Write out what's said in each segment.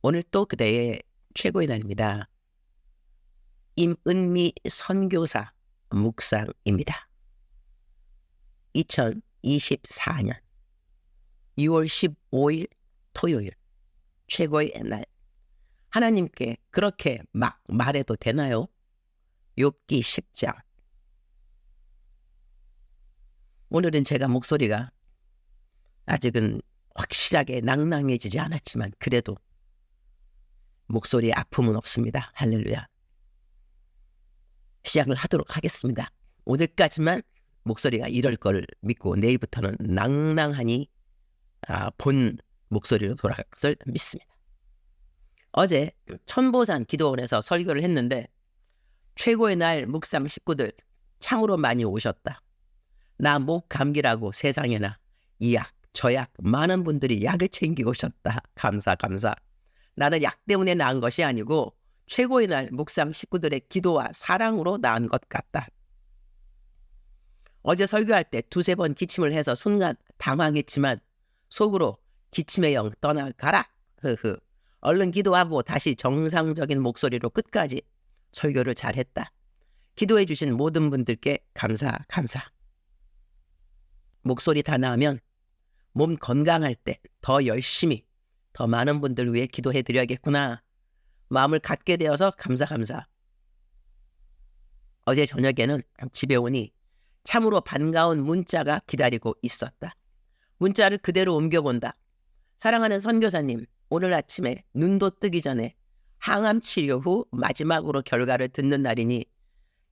오늘 또 그대의 최고의 날입니다. 임은미 선교사 묵상입니다. 2024년 6월 15일 토요일 최고의 날 하나님께 그렇게 막 말해도 되나요? 욥기 10장 오늘은 제가 목소리가 아직은 확실하게 낭낭해지지 않았지만 그래도 목소리에 아픔은 없습니다. 할렐루야. 시작을 하도록 하겠습니다. 오늘까지만 목소리가 이럴 걸 믿고 내일부터는 낭낭하니 아, 본 목소리로 돌아갈 것을 믿습니다. 어제 천보산 기도원에서 설교를 했는데 최고의 날 묵상 식구들 창으로 많이 오셨다. 나 목 감기라고 세상에나 이 약, 저 약 많은 분들이 약을 챙기고 오셨다. 감사 감사. 나는 약 때문에 나은 것이 아니고 최고의 날 묵상 식구들의 기도와 사랑으로 나은 것 같다. 어제 설교할 때 두세 번 기침을 해서 순간 당황했지만 속으로 기침의 영 떠나가라. 흐흐. 얼른 기도하고 다시 정상적인 목소리로 끝까지 설교를 잘했다. 기도해 주신 모든 분들께 감사 감사. 목소리 다 나으면 몸 건강할 때 더 열심히 더 많은 분들 위해 기도해 드려야겠구나. 마음을 갖게 되어서 감사 감사. 어제 저녁에는 집에 오니 참으로 반가운 문자가 기다리고 있었다. 문자를 그대로 옮겨본다. 사랑하는 선교사님, 오늘 아침에 눈도 뜨기 전에 항암 치료 후 마지막으로 결과를 듣는 날이니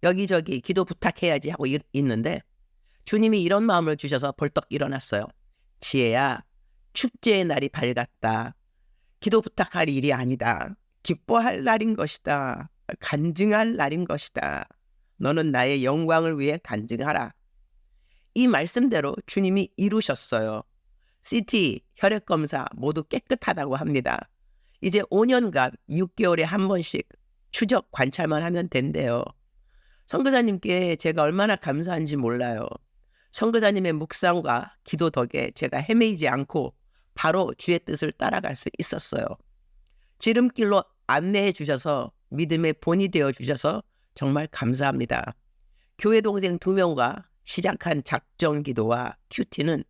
여기저기 기도 부탁해야지 하고 있는데 주님이 이런 마음을 주셔서 벌떡 일어났어요. 지혜야, 축제의 날이 밝았다. 기도 부탁할 일이 아니다. 기뻐할 날인 것이다. 간증할 날인 것이다. 너는 나의 영광을 위해 간증하라. 이 말씀대로 주님이 이루셨어요. CT, 혈액 검사 모두 깨끗하다고 합니다. 이제 5년간 6개월에 한 번씩 추적 관찰만 하면 된대요. 선교사님께 제가 얼마나 감사한지 몰라요. 선교사님의 묵상과 기도 덕에 제가 헤매이지 않고 바로 주의 뜻을 따라갈 수 있었어요. 지름길로 안내해 주셔서 믿음의 본이 되어 주셔서 정말 감사합니다. 교회 동생 두 명과 시작한 작정 기도와 큐티는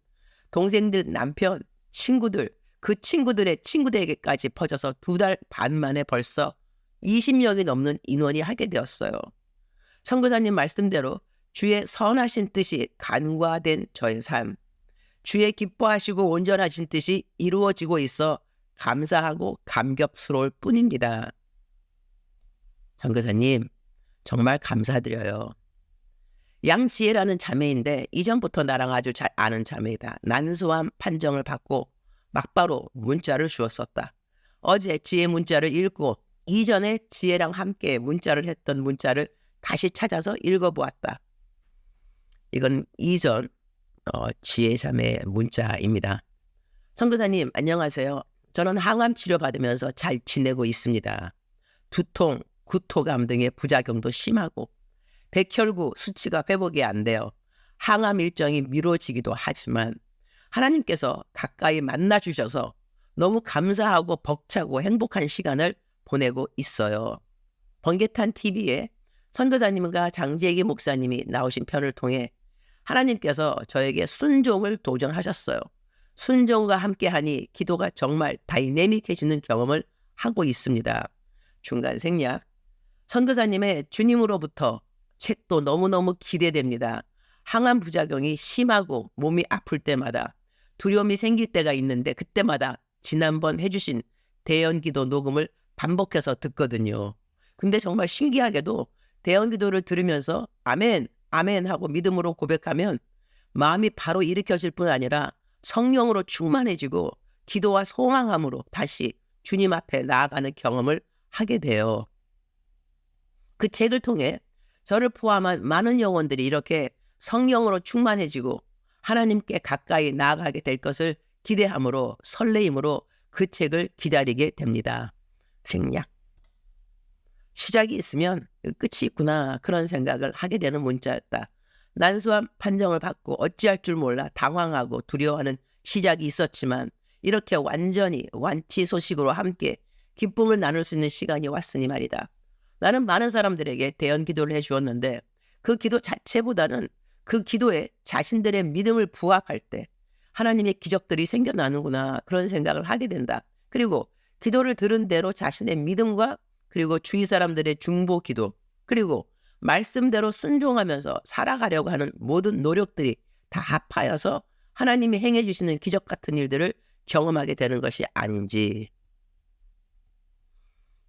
동생들 남편, 친구들, 그 친구들의 친구들에게까지 퍼져서 두 달 반 만에 벌써 20명이 넘는 인원이 하게 되었어요. 선교사님 말씀대로 주의 선하신 뜻이 간과된 저의 삶, 주의 기뻐하시고 온전하신 뜻이 이루어지고 있어 감사하고 감격스러울 뿐입니다. 선교사님, 정말 감사드려요. 양지혜라는 자매인데 이전부터 나랑 아주 잘 아는 자매이다. 난소암 판정을 받고 막바로 문자를 주었었다. 어제 지혜 문자를 읽고 이전에 지혜랑 함께 문자를 했던 문자를 다시 찾아서 읽어보았다. 이건 이전 어, 지혜 자매 문자입니다. 성교사님 안녕하세요. 저는 항암 치료 받으면서 잘 지내고 있습니다. 두통, 구토감 등의 부작용도 심하고 백혈구 수치가 회복이 안 돼요. 항암 일정이 미뤄지기도 하지만 하나님께서 가까이 만나 주셔서 너무 감사하고 벅차고 행복한 시간을 보내고 있어요. 번개탄 TV에 선교사님과 장재기 목사님이 나오신 편을 통해 하나님께서 저에게 순종을 도전하셨어요. 순종과 함께하니 기도가 정말 다이내믹해지는 경험을 하고 있습니다. 중간 생략. 선교사님의 주님으로부터 책도 너무너무 기대됩니다. 항암 부작용이 심하고 몸이 아플 때마다 두려움이 생길 때가 있는데 그때마다 지난번 해주신 대연기도 녹음을 반복해서 듣거든요. 근데 정말 신기하게도 대연기도를 들으면서 아멘, 아멘 하고 믿음으로 고백하면 마음이 바로 일으켜질 뿐 아니라 성령으로 충만해지고 기도와 소망함으로 다시 주님 앞에 나아가는 경험을 하게 돼요. 그 책을 통해 저를 포함한 많은 영혼들이 이렇게 성령으로 충만해지고 하나님께 가까이 나아가게 될 것을 기대함으로 설레임으로 그 책을 기다리게 됩니다. 생략. 시작이 있으면 끝이 있구나 그런 생각을 하게 되는 문자였다. 난소한 판정을 받고 어찌할 줄 몰라 당황하고 두려워하는 시작이 있었지만 이렇게 완전히 완치 소식으로 함께 기쁨을 나눌 수 있는 시간이 왔으니 말이다. 나는 많은 사람들에게 대연 기도를 해 주었는데 그 기도 자체보다는 그 기도에 자신들의 믿음을 부합할 때 하나님의 기적들이 생겨나는구나 그런 생각을 하게 된다. 그리고 기도를 들은 대로 자신의 믿음과 그리고 주위 사람들의 중보 기도 그리고 말씀대로 순종하면서 살아가려고 하는 모든 노력들이 다 합하여서 하나님이 행해 주시는 기적 같은 일들을 경험하게 되는 것이 아닌지.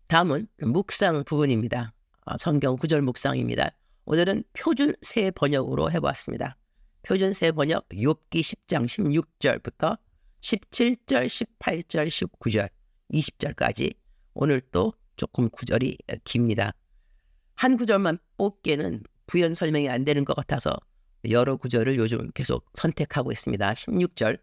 다음은 묵상 부분입니다. 아, 성경 구절 묵상입니다. 오늘은 표준 새 번역으로 해보았습니다. 표준 새 번역 욥기 10장 16절부터 17절, 18절, 19절, 20절까지 오늘 또 조금 구절이 깁니다. 한 구절만 뽑기에는 부연 설명이 안 되는 것 같아서 여러 구절을 요즘 계속 선택하고 있습니다. 16절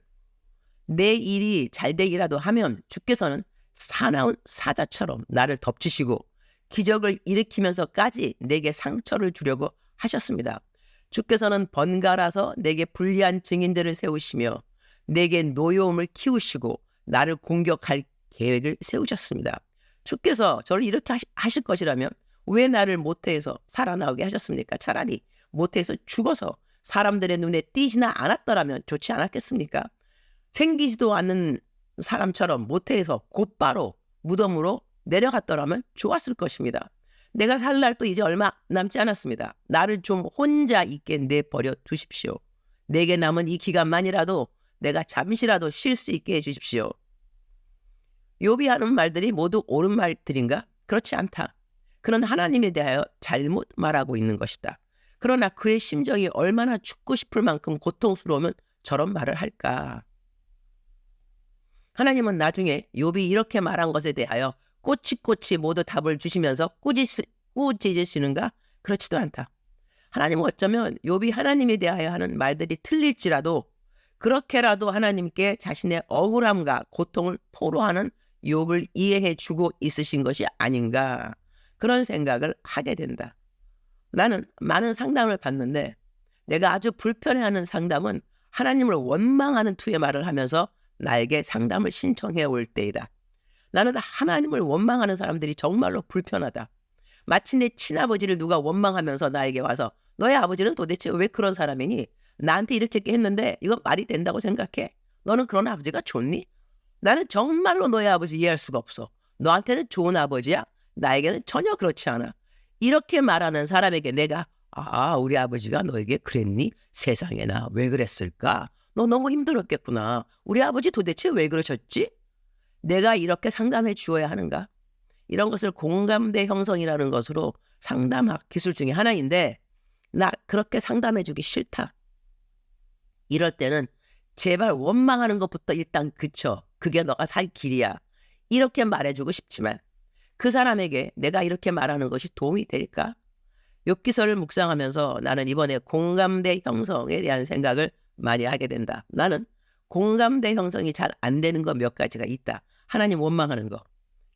내 일이 잘 되기라도 하면 주께서는 사나운 사자처럼 나를 덮치시고 기적을 일으키면서까지 내게 상처를 주려고 하셨습니다. 주께서는 번갈아서 내게 불리한 증인들을 세우시며 내게 노여움을 키우시고 나를 공격할 계획을 세우셨습니다. 주께서 저를 이렇게 하실 것이라면 왜 나를 모태에서 살아나오게 하셨습니까? 차라리 모태에서 죽어서 사람들의 눈에 띄지나 않았더라면 좋지 않았겠습니까? 생기지도 않는 사람처럼 모태에서 곧바로 무덤으로 내려갔더라면 좋았을 것입니다. 내가 살날또 이제 얼마 남지 않았습니다. 나를 좀 혼자 있게 내버려 두십시오. 내게 남은 이 기간만이라도 내가 잠시라도 쉴 수 있게 해주십시오. 요비 하는 말들이 모두 옳은 말들인가? 그렇지 않다. 그는 하나님에 대하여 잘못 말하고 있는 것이다. 그러나 그의 심정이 얼마나 죽고 싶을 만큼 고통스러우면 저런 말을 할까? 하나님은 나중에 욥이 이렇게 말한 것에 대하여 꼬치꼬치 모두 답을 주시면서 꾸짖, 꾸짖으시는가? 그렇지도 않다. 하나님은 어쩌면 욥이 하나님에 대하여 하는 말들이 틀릴지라도 그렇게라도 하나님께 자신의 억울함과 고통을 토로하는 욥을 이해해 주고 있으신 것이 아닌가 그런 생각을 하게 된다. 나는 많은 상담을 받는데 내가 아주 불편해하는 상담은 하나님을 원망하는 투의 말을 하면서 나에게 상담을 신청해 올 때이다. 나는 하나님을 원망하는 사람들이 정말로 불편하다. 마치 내 친아버지를 누가 원망하면서 나에게 와서 너의 아버지는 도대체 왜 그런 사람이니? 나한테 이렇게 했는데 이건 말이 된다고 생각해? 너는 그런 아버지가 좋니? 나는 정말로 너의 아버지 이해할 수가 없어. 너한테는 좋은 아버지야? 나에게는 전혀 그렇지 않아. 이렇게 말하는 사람에게 내가 아, 우리 아버지가 너에게 그랬니? 세상에나 왜 그랬을까? 너 너무 힘들었겠구나. 우리 아버지 도대체 왜 그러셨지? 내가 이렇게 상담해 주어야 하는가? 이런 것을 공감대 형성이라는 것으로 상담학 기술 중에 하나인데 나 그렇게 상담해 주기 싫다. 이럴 때는 제발 원망하는 것부터 일단 그쳐. 그게 너가 살 길이야. 이렇게 말해주고 싶지만 그 사람에게 내가 이렇게 말하는 것이 도움이 될까? 욥기서를 묵상하면서 나는 이번에 공감대 형성에 대한 생각을 많이 하게 된다. 나는 공감대 형성이 잘 안 되는 거몇 가지가 있다. 하나님 원망하는 거,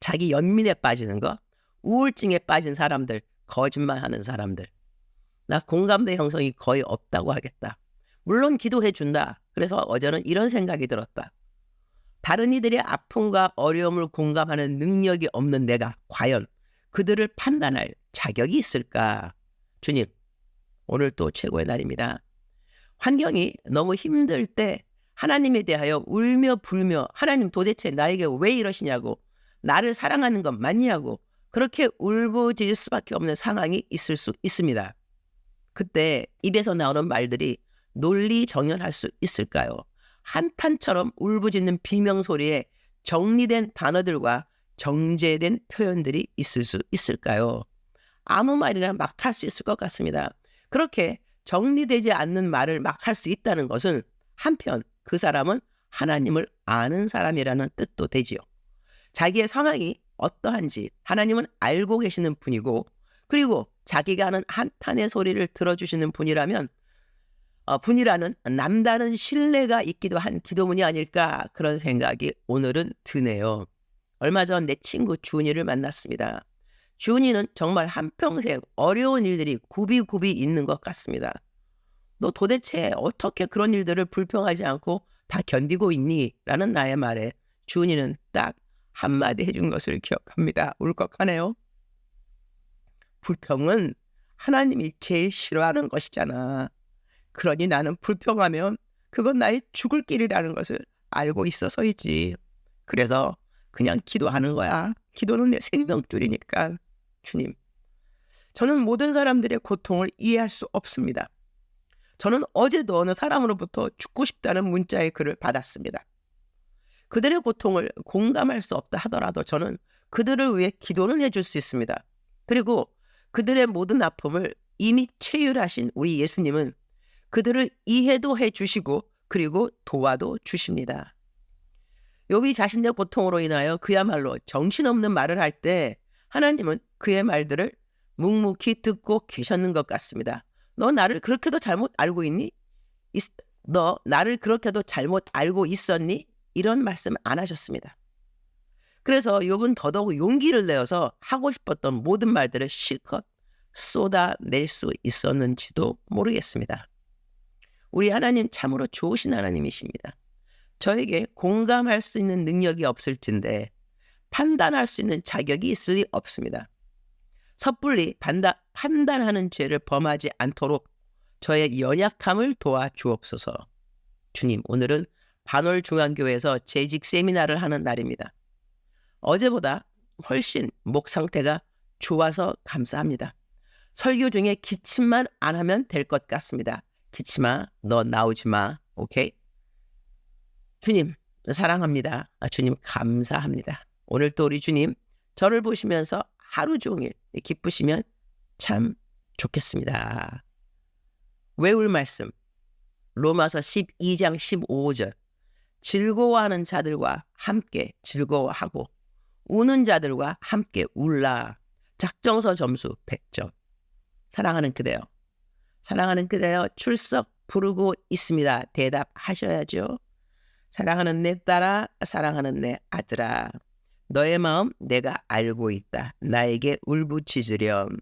자기 연민에 빠지는 거, 우울증에 빠진 사람들, 거짓말하는 사람들. 나 공감대 형성이 거의 없다고 하겠다. 물론 기도해 준다. 그래서 어제는 이런 생각이 들었다. 다른 이들의 아픔과 어려움을 공감하는 능력이 없는 내가 과연 그들을 판단할 자격이 있을까? 주님, 오늘 또 최고의 날입니다. 환경이 너무 힘들 때 하나님에 대하여 울며 불며 하나님 도대체 나에게 왜 이러시냐고 나를 사랑하는 건 맞냐고 그렇게 울부짖을 수밖에 없는 상황이 있을 수 있습니다. 그때 입에서 나오는 말들이 논리 정연할 수 있을까요? 한탄처럼 울부짖는 비명 소리에 정리된 단어들과 정제된 표현들이 있을 수 있을까요? 아무 말이나 막 할 수 있을 것 같습니다. 그렇게 정리되지 않는 말을 막 할 수 있다는 것은 한편 그 사람은 하나님을 아는 사람이라는 뜻도 되지요. 자기의 상황이 어떠한지 하나님은 알고 계시는 분이고 그리고 자기가 하는 한탄의 소리를 들어주시는 분이라면 어, 분이라는 남다른 신뢰가 있기도 한 기도문이 아닐까 그런 생각이 오늘은 드네요. 얼마 전 내 친구 준이를 만났습니다. 준이는 정말 한평생 어려운 일들이 굽이굽이 있는 것 같습니다. 너 도대체 어떻게 그런 일들을 불평하지 않고 다 견디고 있니? 라는 나의 말에 준이는 딱 한마디 해준 것을 기억합니다. 울컥하네요. 불평은 하나님이 제일 싫어하는 것이잖아. 그러니 나는 불평하면 그건 나의 죽을 길이라는 것을 알고 있어서이지. 그래서 그냥 기도하는 거야. 기도는 내 생명줄이니까. 주님. 저는 모든 사람들의 고통을 이해할 수 없습니다. 저는 어제도 어느 사람으로부터 죽고 싶다는 문자의 글을 받았습니다. 그들의 고통을 공감할 수 없다 하더라도 저는 그들을 위해 기도는 해줄 수 있습니다. 그리고 그들의 모든 아픔을 이미 체휼하신 우리 예수님은 그들을 이해도 해 주시고 그리고 도와도 주십니다. 욥이 자신의 고통으로 인하여 그야말로 정신없는 말을 할 때 하나님은 그의 말들을 묵묵히 듣고 계셨는 것 같습니다. 너 나를 그렇게도 잘못 알고 있니? 있, 너 나를 그렇게도 잘못 알고 있었니? 이런 말씀 안 하셨습니다. 그래서 욥은 더더욱 용기를 내어서 하고 싶었던 모든 말들을 실컷 쏟아낼 수 있었는지도 모르겠습니다. 우리 하나님 참으로 좋으신 하나님이십니다. 저에게 공감할 수 있는 능력이 없을진데 판단할 수 있는 자격이 있을 리 없습니다. 섣불리 판단, 판단하는 죄를 범하지 않도록 저의 연약함을 도와주옵소서. 주님, 오늘은 반월 중앙교회에서 재직 세미나를 하는 날입니다. 어제보다 훨씬 목 상태가 좋아서 감사합니다. 설교 중에 기침만 안 하면 될 것 같습니다. 기침아, 너 나오지 마. 오케이? 주님, 사랑합니다. 아, 주님, 감사합니다. 오늘 또 우리 주님, 저를 보시면서 하루 종일 기쁘시면 참 좋겠습니다. 외울 말씀. 로마서 12장 15절. 즐거워하는 자들과 함께 즐거워하고 우는 자들과 함께 울라. 작정서 점수 100점. 사랑하는 그대요. 사랑하는 그대요. 출석 부르고 있습니다. 대답하셔야죠. 사랑하는 내 딸아, 사랑하는 내 아들아. 너의 마음 내가 알고 있다. 나에게 울부짖으렴.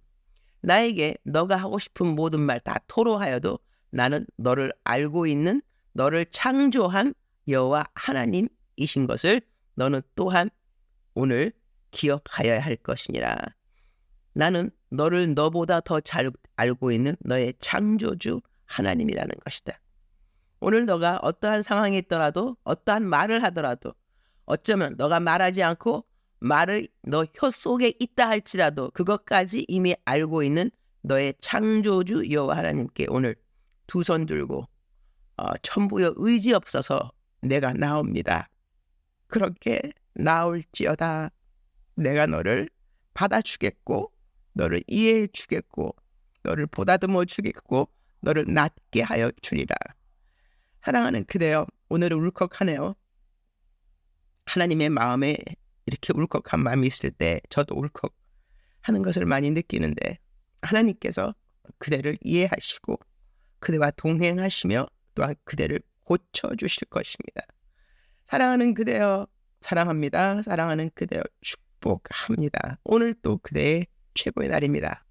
나에게 너가 하고 싶은 모든 말 다 토로하여도 나는 너를 알고 있는 너를 창조한 여호와 하나님이신 것을 너는 또한 오늘 기억하여야 할 것이니라. 나는 너를 너보다 더 잘 알고 있는 너의 창조주 하나님이라는 것이다. 오늘 너가 어떠한 상황에 있더라도 어떠한 말을 하더라도 어쩌면 너가 말하지 않고 말을 너 혀 속에 있다 할지라도 그것까지 이미 알고 있는 너의 창조주 여호와 하나님께 오늘 두 손 들고 어, 천부여 의지 없어서 내가 나옵니다. 그렇게 나올지어다 내가 너를 받아주겠고 너를 이해해 주겠고 너를 보다듬어 주겠고 너를 낫게 하여 주리라. 사랑하는 그대여 오늘 울컥하네요. 하나님의 마음에 이렇게 울컥한 마음이 있을 때 저도 울컥 하는 것을 많이 느끼는데 하나님께서 그대를 이해하시고 그대와 동행하시며 또한 그대를 고쳐 주실 것입니다. 사랑하는 그대여 사랑합니다. 사랑하는 그대여 축복합니다. 오늘 또 그대의 최고의 날입니다.